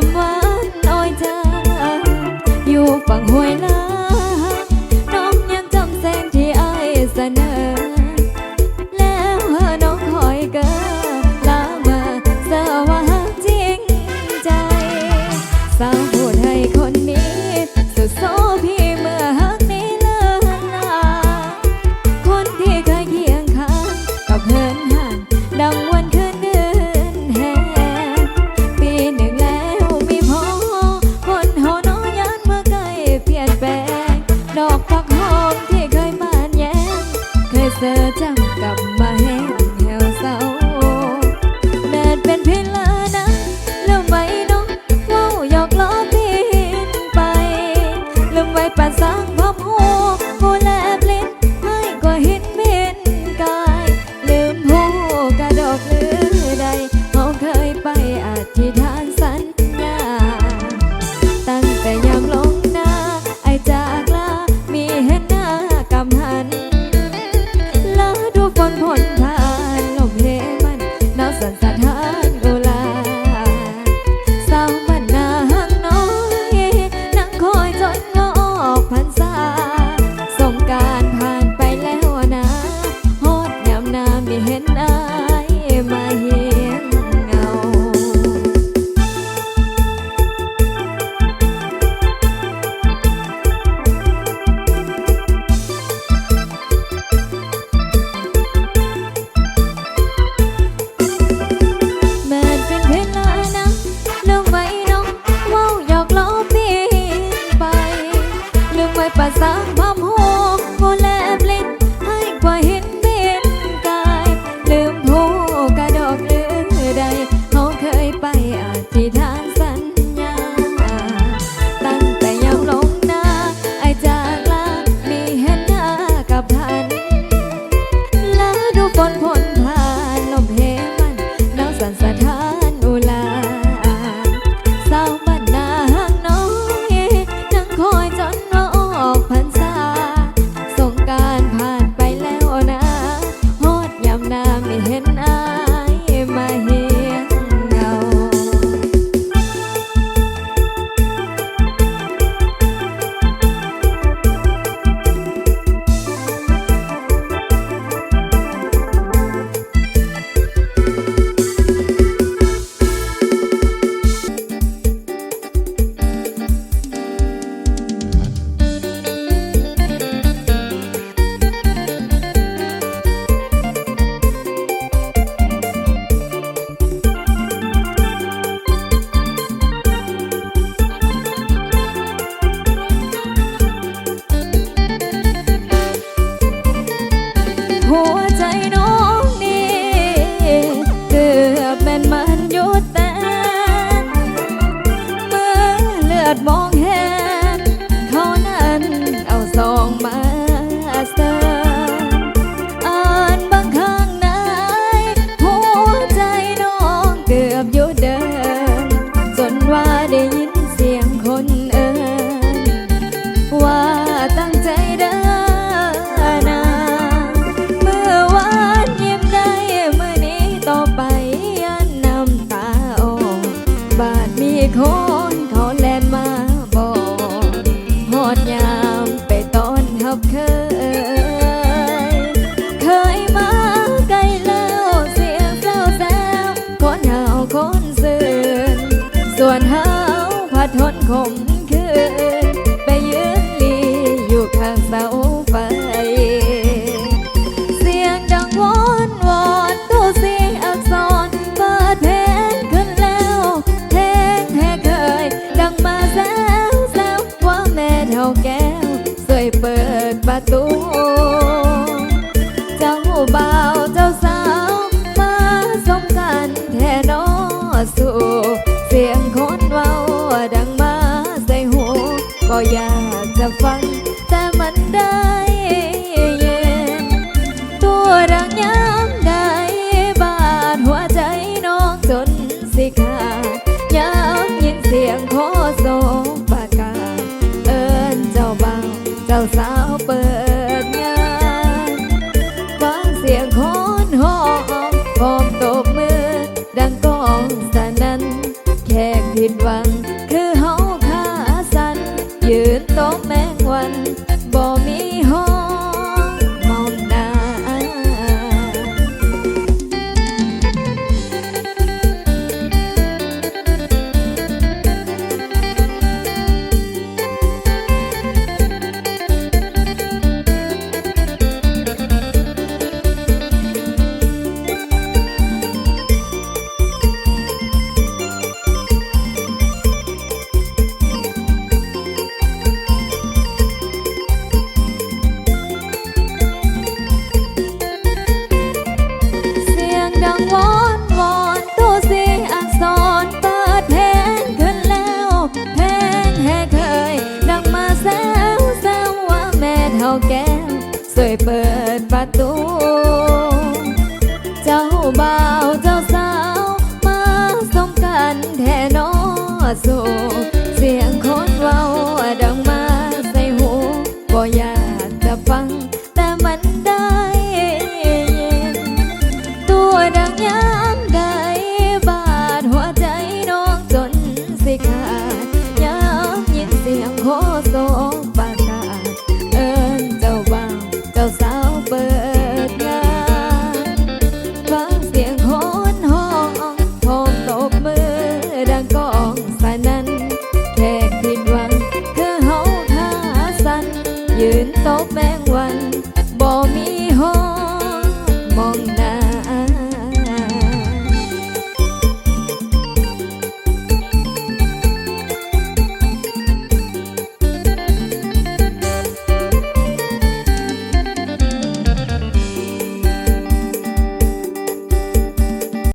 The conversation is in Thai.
อบวันน้อยเธออยู่ฝั่งห้วยลาน้องยังจำแสงที่ไอเสนอ แล้วน้องคอยเกินามาสว่าจริงใจ สาวโหดให้คนนี้สุดโซ ดมองเห็นเขานั้นเอาซองมาเสิร์อ่านบางข้างนายหัวใจน้องเกือบหยุดเดิน จนว่าได้ยินเสียงคนเอ่ยว่าตั้งใจเดินนาเมื่อวานยิ้มได้เมื่อนี้ต่อไปยันน้ำตาออกบาดมีคน thốn khổng моя, давай. แก้มสวยเปิดประตู